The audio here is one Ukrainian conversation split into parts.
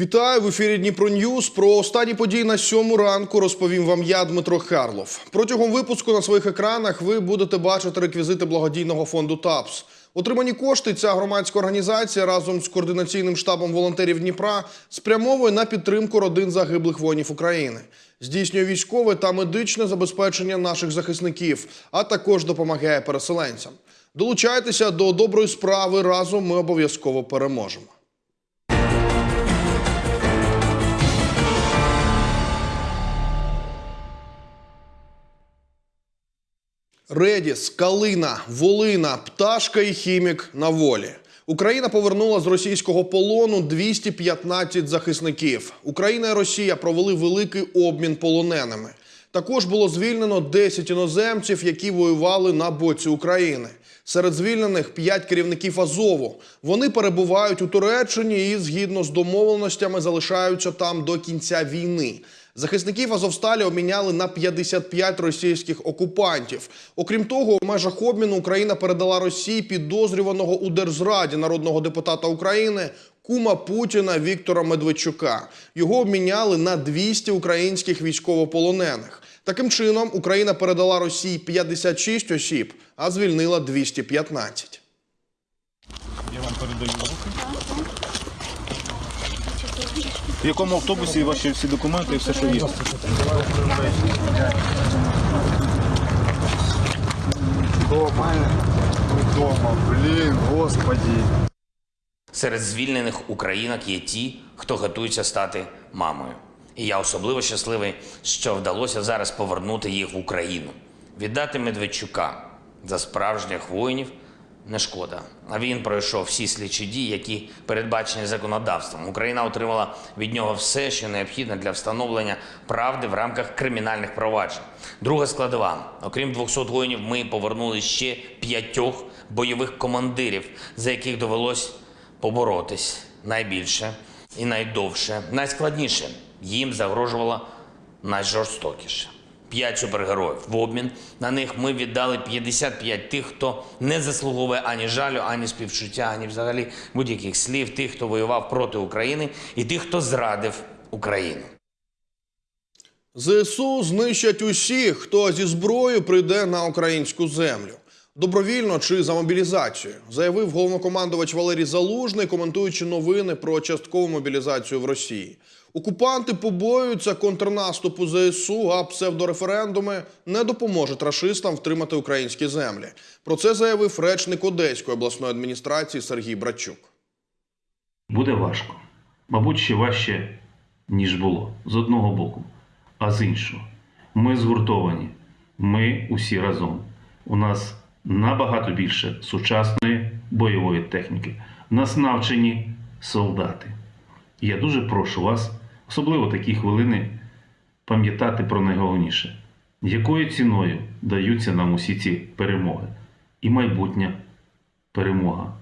Вітаю в ефірі Дніпро Ньюз. Про останні події на сьому ранку розповім вам я, Дмитро Харлов. Протягом випуску на своїх екранах ви будете бачити реквізити благодійного фонду ТАПС. Отримані кошти ця громадська організація разом з координаційним штабом волонтерів Дніпра спрямовує на підтримку родин загиблих воїнів України. Здійснює військове та медичне забезпечення наших захисників, а також допомагає переселенцям. Долучайтеся до доброї справи. Разом ми обов'язково переможемо. Редіс, Калина, Волина, Пташка і Хімік на волі. Україна повернула з російського полону 215 захисників. Україна і Росія провели великий обмін полоненими. Також було звільнено 10 іноземців, які воювали на боці України. Серед звільнених 5 керівників Азову. Вони перебувають у Туреччині і, згідно з домовленостями, залишаються там до кінця війни. Захисників Азовсталі обміняли на 55 російських окупантів. Окрім того, у межах обміну Україна передала Росії підозрюваного у держзраді народного депутата України кума Путіна Віктора Медведчука. Його обміняли на 200 українських військовополонених. Таким чином, Україна передала Росії 56 осіб, а звільнила 215. Я вам передаю руки. В якому автобусі ваші всі документи і все, що є? Дома, дома, блін, господі. Серед звільнених українок є ті, хто готується стати мамою. І я особливо щасливий, що вдалося зараз повернути їх в Україну, віддати Медведчука за справжніх воїнів не шкода. А він пройшов всі слідчі дії, які передбачені законодавством. Україна отримала від нього все, що необхідне для встановлення правди в рамках кримінальних проваджень. Друга складова: окрім 200 воїнів, ми повернули ще п'ятьох бойових командирів, за яких довелось поборотись найбільше і найдовше, найскладніше. Їм загрожувало найжорстокіше. П'ять супергероїв. В обмін на них ми віддали 55 тих, хто не заслуговує ані жалю, ані співчуття, ані взагалі будь-яких слів, тих, хто воював проти України, і тих, хто зрадив Україну. ЗСУ знищать усіх, хто зі зброєю прийде на українську землю. Добровільно чи за мобілізацію, заявив головнокомандувач Валерій Залужний, коментуючи новини про часткову мобілізацію в Росії. Окупанти побоюються контрнаступу ЗСУ, а псевдореферендуми не допоможуть рашистам втримати українські землі. Про це заявив речник Одеської обласної адміністрації Сергій Брачук. Буде важко. Мабуть, ще важче, ніж було з одного боку, а з іншого. Ми згуртовані. Ми усі разом. У нас набагато більше сучасної бойової техніки. В нас навчені солдати. Я дуже прошу вас, особливо такі хвилини, пам'ятати про найголовніше, якою ціною даються нам усі ці перемоги і майбутня перемога.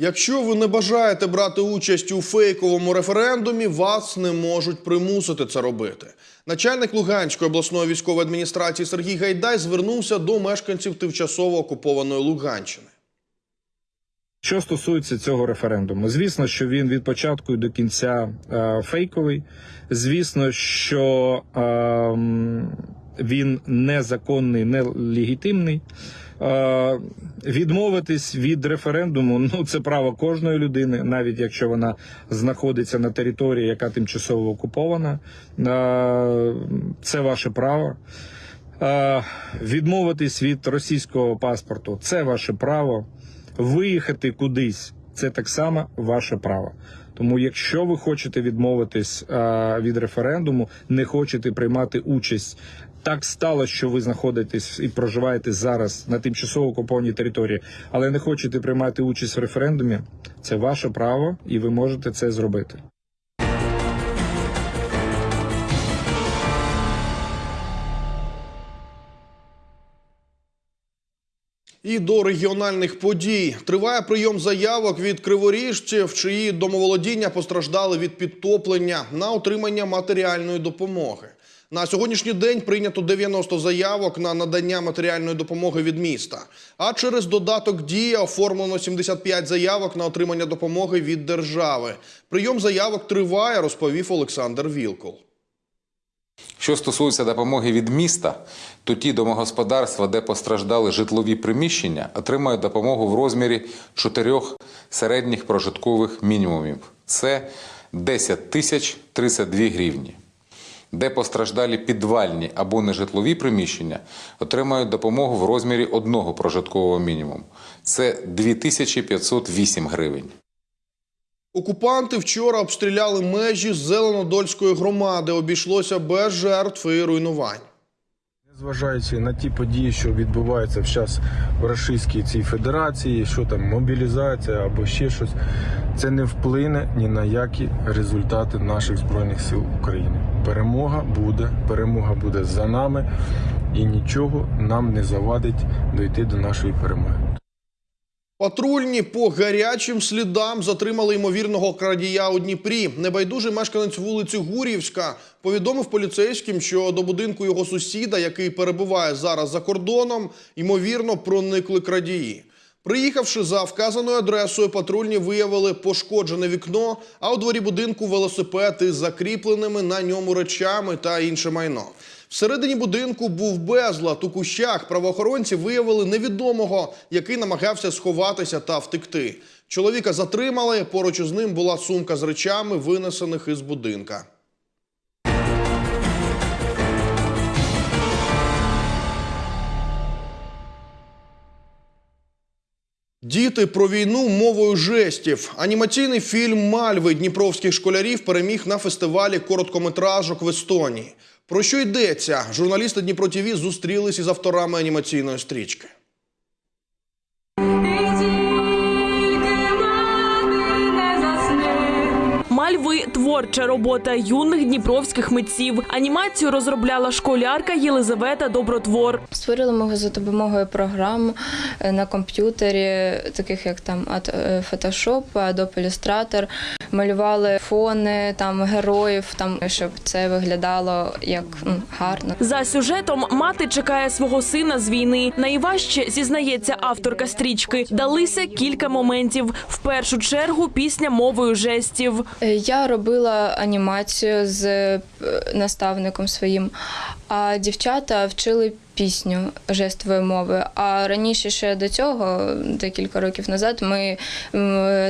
Якщо ви не бажаєте брати участь у фейковому референдумі, вас не можуть примусити це робити. Начальник Луганської обласної військової адміністрації Сергій Гайдай звернувся до мешканців тимчасово окупованої Луганщини. Що стосується цього референдуму, звісно, що він від початку до кінця е, фейковий. Звісно, що е, він незаконний, нелегітимний. Відмовитись від референдуму ну це право кожної людини, навіть якщо вона знаходиться на території, яка тимчасово окупована. Це ваше право. Відмовитись від російського паспорту це ваше право. Виїхати кудись це так само ваше право. Тому, якщо ви хочете відмовитись від референдуму, не хочете приймати участь. Так стало, що ви знаходитесь і проживаєте зараз на тимчасово окупованій території, але не хочете приймати участь в референдумі. Це ваше право, і ви можете це зробити. І до регіональних подій триває прийом заявок від криворіжців, чиї домоволодіння постраждали від підтоплення на отримання матеріальної допомоги. На сьогоднішній день прийнято 90 заявок на надання матеріальної допомоги від міста. А через додаток дія оформлено 75 заявок на отримання допомоги від держави. Прийом заявок триває, розповів Олександр Вілкул. Що стосується допомоги від міста, то ті домогосподарства, де постраждали житлові приміщення, отримають допомогу в розмірі чотирьох середніх прожиткових мінімумів. Це 10 тисяч 32 гривні. Де постраждалі підвальні або нежитлові приміщення, отримають допомогу в розмірі одного прожиткового мінімуму. Це 2508 гривень. Окупанти вчора обстріляли межі Зеленодольської громади. Обійшлося без жертв і руйнувань. Незважаючи на ті події, що відбуваються зараз в Російській цій федерації, що там мобілізація або ще щось, це не вплине ні на які результати наших збройних сил України. Перемога буде, перемога буде за нами, і нічого нам не завадить дойти до нашої перемоги. Патрульні по гарячим слідам затримали ймовірного крадія у Дніпрі. Небайдужий мешканець вулиці Гурівська повідомив поліцейським, що до будинку його сусіда, який перебуває зараз за кордоном, ймовірно проникли крадії. Приїхавши за вказаною адресою, патрульні виявили пошкоджене вікно, а у дворі будинку велосипед із закріпленими на ньому речами та інше майно. Всередині будинку був безлад. У кущах правоохоронці виявили невідомого, який намагався сховатися та втекти. Чоловіка затримали. Поруч із ним була сумка з речами, винесених із будинка. Діти про війну мовою жестів. Анімаційний фільм Мальви дніпровських школярів переміг на фестивалі короткометражок в Естонії. Про що йдеться? Журналісти Дніпро ТІВІ зустрілись із авторами анімаційної стрічки. Мальви творча робота юних дніпровських митців. Анімацію розробляла школярка Єлизавета Добротвор. Створили ми за допомогою програм е, на комп'ютері, таких як там е, Photoshop, Adobe Illustrator. Малювали фони там героїв, там щоб це виглядало як ну, гарно. За сюжетом мати чекає свого сина з війни. Найважче зізнається авторка стрічки. Далися кілька моментів. В першу чергу пісня мовою жестів. Е, Я робила анімацію з е, наставником своїм, а дівчата вчили пісню жестової мови. А раніше ще до цього, декілька років назад, ми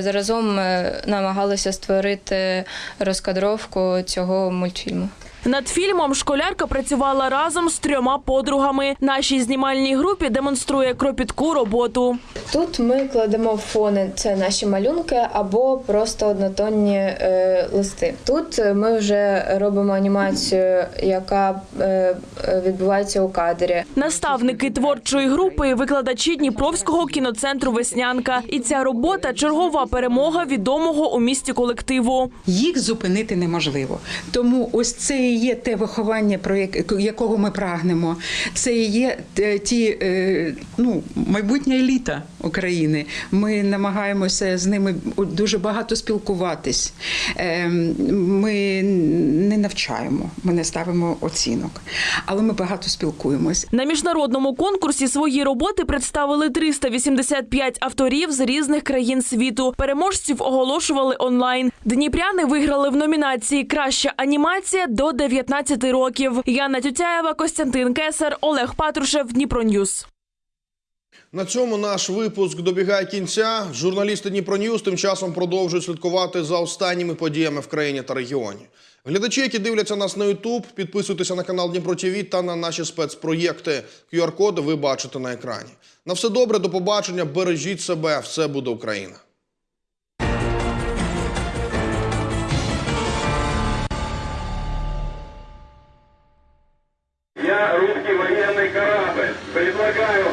заразом е, намагалися створити розкадровку цього мультфільму. Над фільмом школярка працювала разом з трьома подругами. Нашій знімальній групі демонструє кропітку роботу. Тут ми кладемо фони, це наші малюнки або просто однотонні е, листи. Тут ми вже робимо анімацію, яка е, відбувається у кадрі. Наставники творчої групи, викладачі Дніпровського кіноцентру Веснянка. І ця робота чергова перемога відомого у місті колективу. їх зупинити неможливо. Тому ось це і є те виховання, про як- якого ми прагнемо. Це і є ті е, ну, майбутня еліта України. Ми намагаємося з ними дуже багато спілкуватись. Е, Ми не навчаємо, ми не ставимо оцінок, але ми багато спілкуємось. На міжнародному конкурсі свої роботи представили 385 авторів з різних країн світу. Переможців оголошували онлайн. Дніпряни виграли в номінації Краща анімація до 19 років. Яна Тютяєва, Костянтин Кесар, Олег Патрушев, Дніпроньюз. На цьому наш випуск добігає кінця. Журналісти Дніпро Ньюс тим часом продовжують слідкувати за останніми подіями в країні та регіоні. Глядачі, які дивляться нас на YouTube, підписуйтеся на канал Дніпро ТВ та на наші спецпроєкти. QR-коди ви бачите на екрані. На все добре, до побачення. Бережіть себе, все буде Україна. Я